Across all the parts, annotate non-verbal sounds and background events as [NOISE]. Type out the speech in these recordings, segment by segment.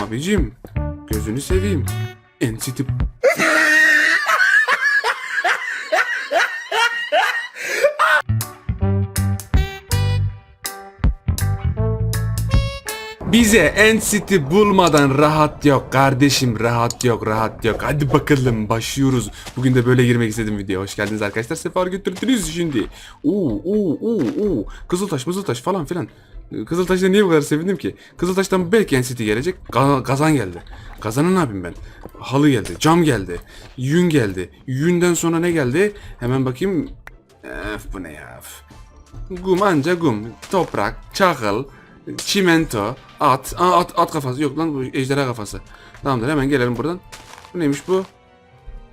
Abicim. Gözünü seveyim. NCT Bize NCT bulmadan rahat yok kardeşim. Rahat yok rahat yok. Hadi bakalım başlıyoruz. Bugün de böyle girmek istedim videoya. Hoş geldiniz arkadaşlar. Sefer götürdünüz şimdi. Oo oo oo oo Kızıltaş mızıltaş falan filan Kızıltaş'ta niye bu kadar sevindim ki Kızıltaş'tan belki NCT gelecek Kazan geldi Kazanı ne yapayım ben Halı geldi cam geldi Yün geldi Yünden sonra ne geldi hemen bakayım Öf, bu ne ya öf. Gum anca gum. Toprak, çakıl, çimento, at. Aa, at, at kafası. Yok lan bu ejderha kafası. Tamamdır hemen gelelim buradan. Bu neymiş bu?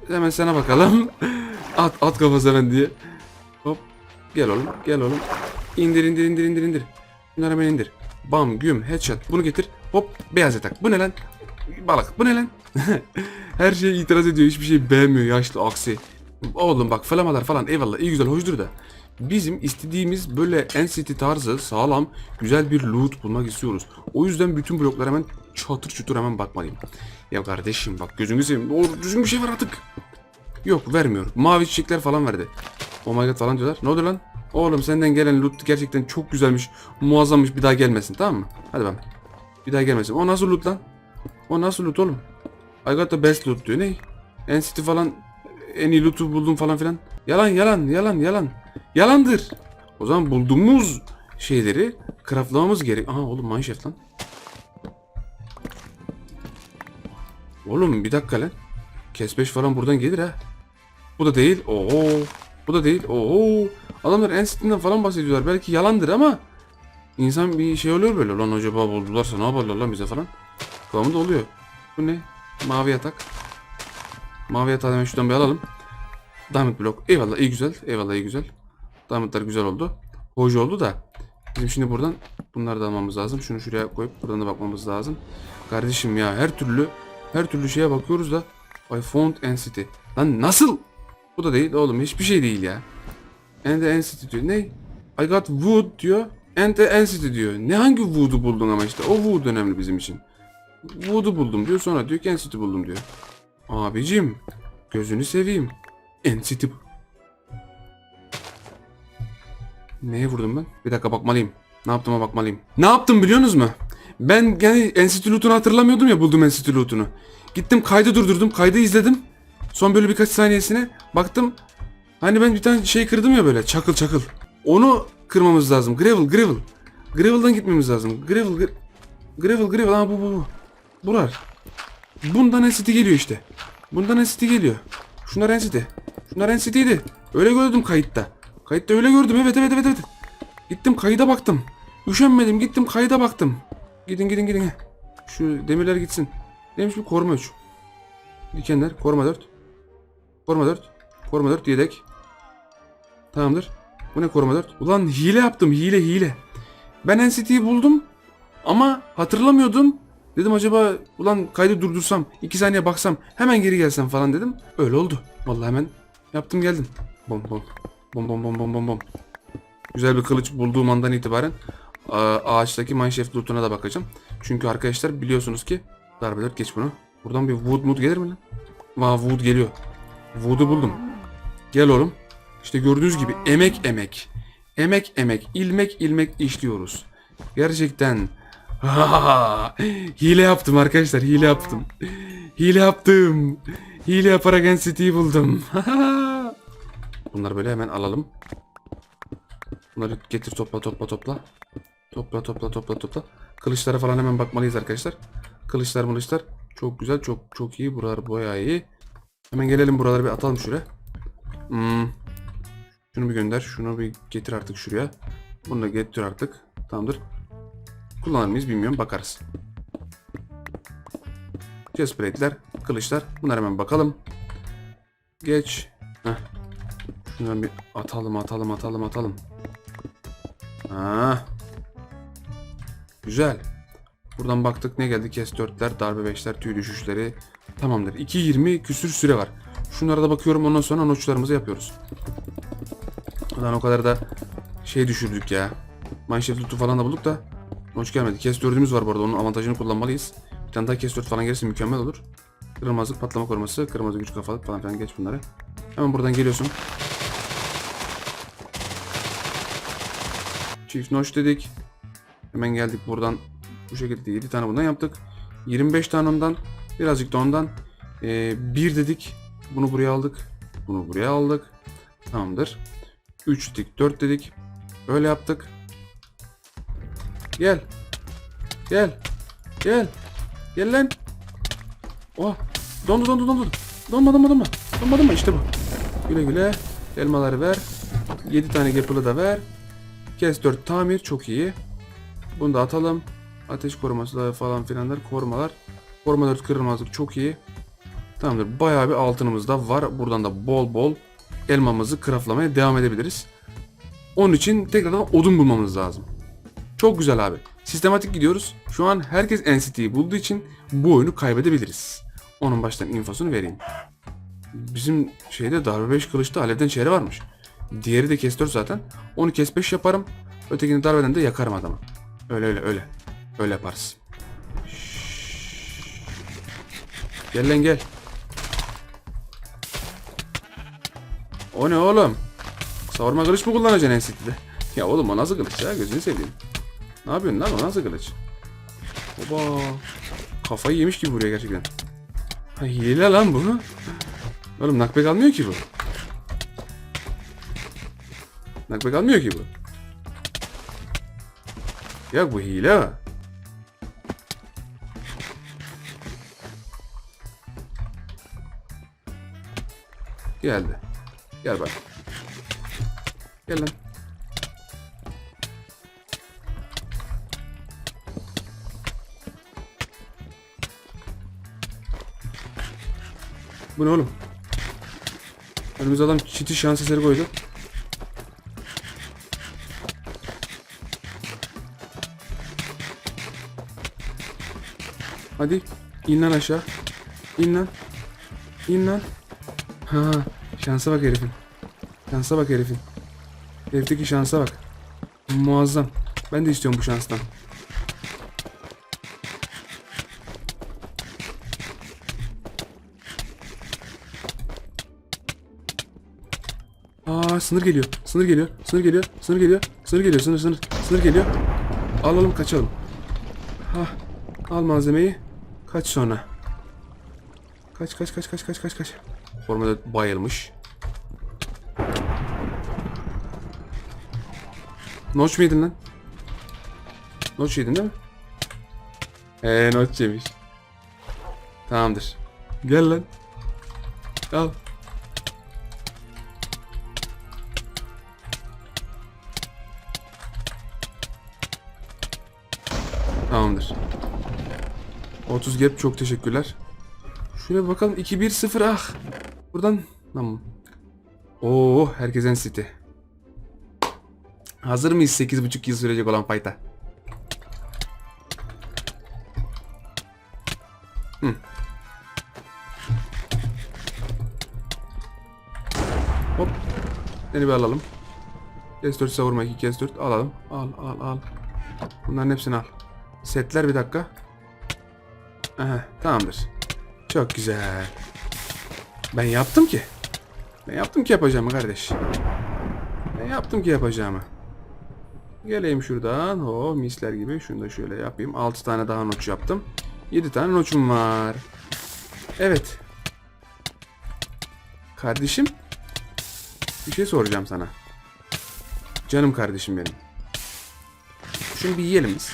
Hemen sana bakalım. [LAUGHS] at, at kafası hemen diye. Hop. Gel oğlum, gel oğlum. İndir, indir, indir, indir, indir. Bunları hemen indir. Bam, güm, headshot. Bunu getir. Hop, beyaz yatak. Bu ne lan? Balık. Bu ne lan? [LAUGHS] Her şeye itiraz ediyor. Hiçbir şey beğenmiyor. Yaşlı aksi. Oğlum bak flamalar falan eyvallah iyi güzel hoşdur da. Bizim istediğimiz böyle NCT tarzı sağlam güzel bir loot bulmak istiyoruz. O yüzden bütün bloklara hemen çatır çutur hemen bakmalıyım. Ya kardeşim bak gözünü seveyim. Doğru düzgün bir şey ver artık. Yok vermiyor. Mavi çiçekler falan verdi. Oh my god falan diyorlar. Ne oldu lan? Oğlum senden gelen loot gerçekten çok güzelmiş. Muazzammış bir daha gelmesin tamam mı? Hadi ben. Bir daha gelmesin. O nasıl loot lan? O nasıl loot oğlum? I got the best loot diyor. Ne? NCT falan en iyi loot'u buldum falan filan. Yalan yalan yalan yalan. Yalandır. O zaman bulduğumuz şeyleri craftlamamız gerek. Aha oğlum manşet lan. Oğlum bir dakika lan. Kes 5 falan buradan gelir ha. Bu da değil. Oo. Bu da değil. Oo. Adamlar en sitinden falan bahsediyorlar. Belki yalandır ama insan bir şey oluyor böyle. Lan acaba buldularsa ne yaparlar lan bize falan. Kıvamı da oluyor. Bu ne? Mavi yatak. Mavi yatağı hemen şuradan bir alalım. Diamond blok. Eyvallah iyi güzel. Eyvallah iyi güzel. Diamondlar güzel oldu. Hoş oldu da. Bizim şimdi buradan bunları da almamız lazım. Şunu şuraya koyup buradan da bakmamız lazım. Kardeşim ya her türlü her türlü şeye bakıyoruz da I found NCT. Lan nasıl? Bu da değil oğlum hiçbir şey değil ya. And the diyor. Ne? I got wood diyor. And the NCT diyor. Ne hangi wood'u buldun ama işte o wood önemli bizim için. Wood'u buldum diyor sonra diyor ki NCT buldum diyor. Abicim gözünü seveyim. Bu. Neye vurdum ben? Bir dakika bakmalıyım. Ne yaptığıma bakmalıyım. Ne yaptım biliyorsunuz mu? Ben yani NCT loot'unu hatırlamıyordum ya buldum NCT loot'unu. Gittim kaydı durdurdum. Kaydı izledim. Son böyle birkaç saniyesine baktım. Hani ben bir tane şey kırdım ya böyle çakıl çakıl. Onu kırmamız lazım. Gravel gravel. Gravel'dan gitmemiz lazım. Gravel gr- gravel gravel. Ha bu bu bu. Burar. Bundan NCT geliyor işte. Bundan NCT geliyor. Şunlar NCT. Şunlar NCT'ydi. Öyle gördüm kayıtta. Kayıtta öyle gördüm. Evet evet evet evet. Gittim kayıda baktım. Üşenmedim gittim kayıda baktım. Gidin gidin gidin. Şu demirler gitsin. Neymiş bu koruma 3. Dikenler koruma 4. Koruma 4. Koruma 4 yedek. Tamamdır. Bu ne koruma 4? Ulan hile yaptım hile hile. Ben NCT'yi buldum ama hatırlamıyordum. Dedim acaba ulan kaydı durdursam 2 saniye baksam hemen geri gelsem falan dedim. Öyle oldu. Vallahi hemen yaptım geldim. Bom bom. Bom bom bom bom bom bom. Güzel bir kılıç bulduğum andan itibaren ağaçtaki mineshaft loot'una da bakacağım. Çünkü arkadaşlar biliyorsunuz ki darbe 4 geç bunu. Buradan bir wood mood gelir mi lan? Vaa wood geliyor. Wood'u buldum. Gel oğlum. İşte gördüğünüz gibi emek emek. Emek emek, ilmek ilmek işliyoruz. Gerçekten [LAUGHS] hile yaptım arkadaşlar, hile yaptım. Hile yaptım. Hile yaparak NCT'yi buldum. [LAUGHS] Bunları böyle hemen alalım. Bunları getir topla topla topla. Topla topla topla topla. Kılıçlara falan hemen bakmalıyız arkadaşlar. Kılıçlar mılıçlar. Çok güzel çok çok iyi. Buralar bayağı iyi. Hemen gelelim buraları bir atalım şuraya. Hmm. Şunu bir gönder. Şunu bir getir artık şuraya. Bunu da getir artık. Tamamdır. Kullanır mıyız bilmiyorum. Bakarız. Chest plate'ler, kılıçlar. Bunlara hemen bakalım. Geç. Heh. Şundan bir atalım, atalım, atalım, atalım. Ha. Güzel. Buradan baktık ne geldi? Kes 4'ler, darbe 5'ler, tüy düşüşleri. Tamamdır. 2.20 küsür süre var. Şunlara da bakıyorum ondan sonra noçlarımızı yapıyoruz. Ulan o kadar da şey düşürdük ya. Manşet lootu falan da bulduk da. Noç gelmedi. Kes dördümüz var bu arada. Onun avantajını kullanmalıyız. Bir tane daha kes 4 falan gelirse mükemmel olur. Kırılmazlık, patlama koruması, kırmızı güç kafalık falan filan geç bunları. Hemen buradan geliyorsun. Çift noş dedik. Hemen geldik buradan. Bu şekilde 7 tane bundan yaptık. 25 tane ondan. Birazcık da ondan. Ee, 1 dedik. Bunu buraya aldık. Bunu buraya aldık. Tamamdır. 3 dedik, 4 dedik. Böyle yaptık. Gel. Gel. Gel. Gel lan. Oh. Dondu dondu dondu. Donma donma donma. Donma donma işte bu. Güle güle. Elmaları ver. 7 tane gapılı da ver. Kes 4 tamir çok iyi. Bunu da atalım. Ateş koruması da falan filanlar korumalar. Koruma 4 kırılmazlık çok iyi. Tamamdır. Bayağı bir altınımız da var. Buradan da bol bol elmamızı craftlamaya devam edebiliriz. Onun için tekrardan odun bulmamız lazım. Çok güzel abi. Sistematik gidiyoruz. Şu an herkes NCT'yi bulduğu için bu oyunu kaybedebiliriz. Onun baştan infosunu vereyim. Bizim şeyde darbe 5 kılıçta alevden çeyre varmış. Diğeri de kes 4 zaten. Onu kes 5 yaparım. Ötekini darbeden de yakarım adamı. Öyle öyle öyle. Öyle yaparız. Gel lan gel. O ne oğlum? Savurma kılıç mı kullanacaksın NCT'de? [LAUGHS] Ya oğlum o nasıl kılıç ya gözünü seveyim. Ne yapıyorsun lan o nasıl kılıç? Oba. Kafayı yemiş gibi buraya gerçekten. Hile lan bu. Oğlum nakbek almıyor ki bu. Nakbek almıyor ki bu. Ya bu hile ha. Geldi. Gel bak. Gel lan. Bu ne oğlum? Önümüze adam çiti şans eseri koydu. Hadi in lan aşağı. İn lan. İn lan. Ha, şansa bak herifin. Şansa bak herifin. Herifteki şansa bak. Muazzam. Ben de istiyorum bu şanstan. Aa sınır geliyor. Sınır geliyor. Sınır geliyor. Sınır geliyor. Sınır geliyor. Sınır sınır. Sınır geliyor. Alalım kaçalım. Ha. Al malzemeyi. Kaç sonra. Kaç kaç kaç kaç kaç kaç kaç. Formada bayılmış. Noç mu yedin lan? Noç yedin değil mi? Eee noç yemiş. Tamamdır. Gel lan. Al. Tamamdır. 30 gap çok teşekkürler. Şuraya bakalım 2-1-0 ah. Buradan tamam. Oo herkesten city. Hazır mıyız 8.5 yıl sürecek olan fight'a? Hı. Hop. Seni bir alalım. Kes 4 savurma 2 kes 4 alalım. Al al al. Bunların hepsini al. Setler bir dakika. Aha, tamamdır. Çok güzel. Ben yaptım ki. Ben yaptım ki yapacağımı kardeş. Ben yaptım ki yapacağımı. Geleyim şuradan. Oh misler gibi. Şunu da şöyle yapayım. 6 tane daha noç yaptım. 7 tane noçum var. Evet. Kardeşim. Bir şey soracağım sana. Canım kardeşim benim. Şunu bir yiyelim biz.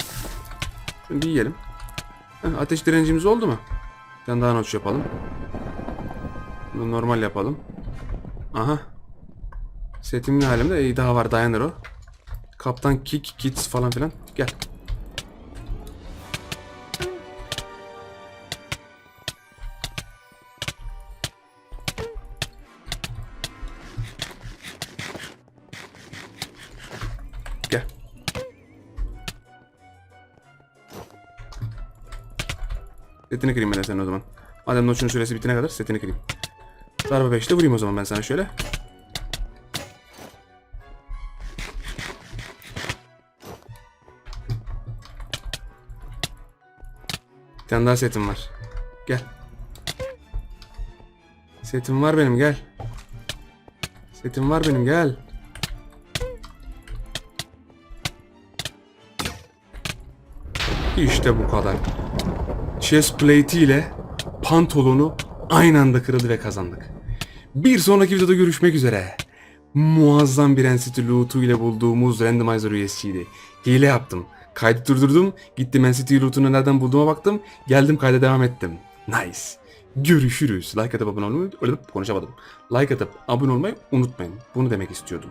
Şunu bir yiyelim. Ateş direncimiz oldu mu? Bir daha noç yapalım. Bunu normal yapalım. Aha. Setimin halimde iyi daha var dayanır o. Kaptan kick kits falan filan. Gel. Gel. Setini kırayım ben de senin o zaman. Madem noçun süresi bitene kadar setini kırayım. Darbe 5'te vurayım o zaman ben sana şöyle. Bir tane daha setim var. Gel. Setim var benim gel. Setim var benim gel. İşte bu kadar. Chest plate ile pantolonu aynı anda kırıldı ve kazandık. Bir sonraki videoda görüşmek üzere. Muazzam bir NCT loot'u ile bulduğumuz randomizer USG'di. Hile yaptım. Kaydı durdurdum. Gittim NCT loot'unu nereden bulduğuma baktım. Geldim kayda devam ettim. Nice. Görüşürüz. Like atıp abone olmayı... Konuşamadım. Like atıp abone olmayı unutmayın. Bunu demek istiyordum.